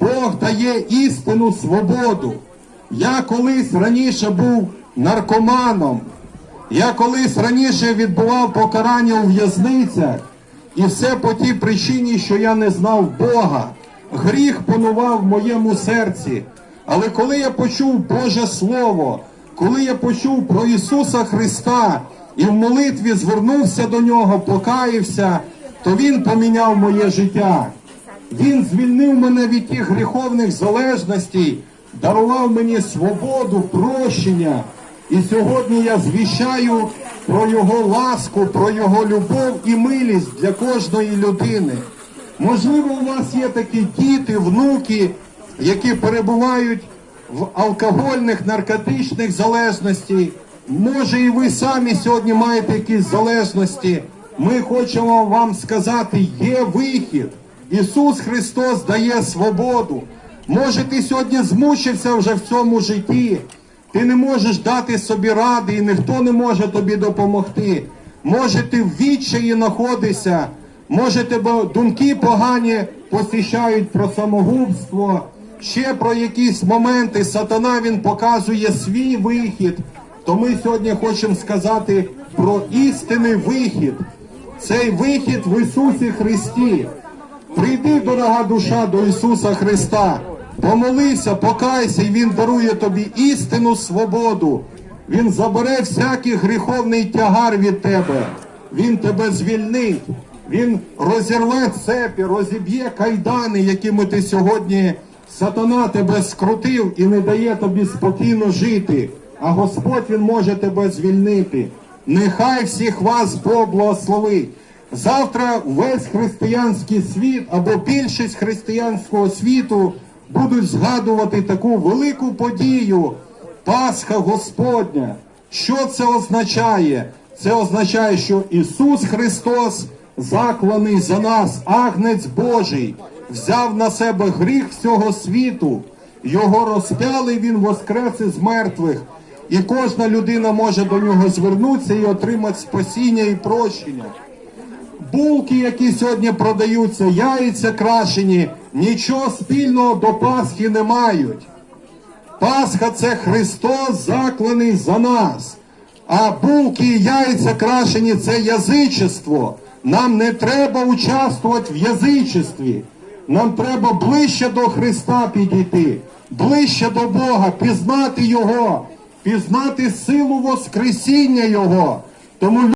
Бог дає істину свободу. Я колись раніше був наркоманом. Я колись раніше відбував покарання у в'язницях, і все по тій причині, що я не знав Бога. Гріх панував в моєму серці. Але коли я почув Боже Слово, коли я почув про Ісуса Христа і в молитві звернувся до Нього, покаявся, то Він поміняв моє життя. Він звільнив мене від тих гріховних залежностей, дарував мені свободу, прощення. І сьогодні я звіщаю про Його ласку, про Його любов і милість для кожної людини. Можливо, у вас є такі діти, внуки, які перебувають в алкогольних, наркотичних залежностей. Може, і ви самі сьогодні маєте якісь залежності. Ми хочемо вам сказати, є вихід. Ісус Христос дає свободу. Може, ти сьогодні змучився вже в цьому житті. Ти не можеш дати собі ради, і ніхто не може тобі допомогти. Може, ти в відчаї знаходишся, може тебе думки погані посіщають про самогубство, ще про якісь моменти. Сатана він показує свій вихід. То ми сьогодні хочемо сказати про істинний вихід. Цей вихід в Ісусі Христі. Прийди, дорога душа, до Ісуса Христа, помолися, покайся, і Він дарує тобі істинну свободу. Він забере всякий гріховний тягар від тебе. Він тебе звільнить. Він розірве цепі, розіб'є кайдани, якими ти сьогодні сатана тебе скрутив і не дає тобі спокійно жити. А Господь Він може тебе звільнити. Нехай всіх вас Бог благословить. Завтра весь християнський світ або більшість християнського світу будуть згадувати таку велику подію Пасха Господня. Що це означає? Це означає, що Ісус Христос, закланий за нас, агнець Божий, взяв на себе гріх всього світу, його розпяли, Він воскрес із мертвих. І кожна людина може до нього звернутися і отримати спасіння і прощення. Булки, які сьогодні продаються, яйця крашені, нічого спільного до Пасхи не мають. Пасха це Христос закланий за нас. А булки і яйця крашені це язичество. Нам не треба участвувати в язичестві. Нам треба ближче до Христа підійти, ближче до Бога, пізнати Його, пізнати силу Воскресіння Його. Тому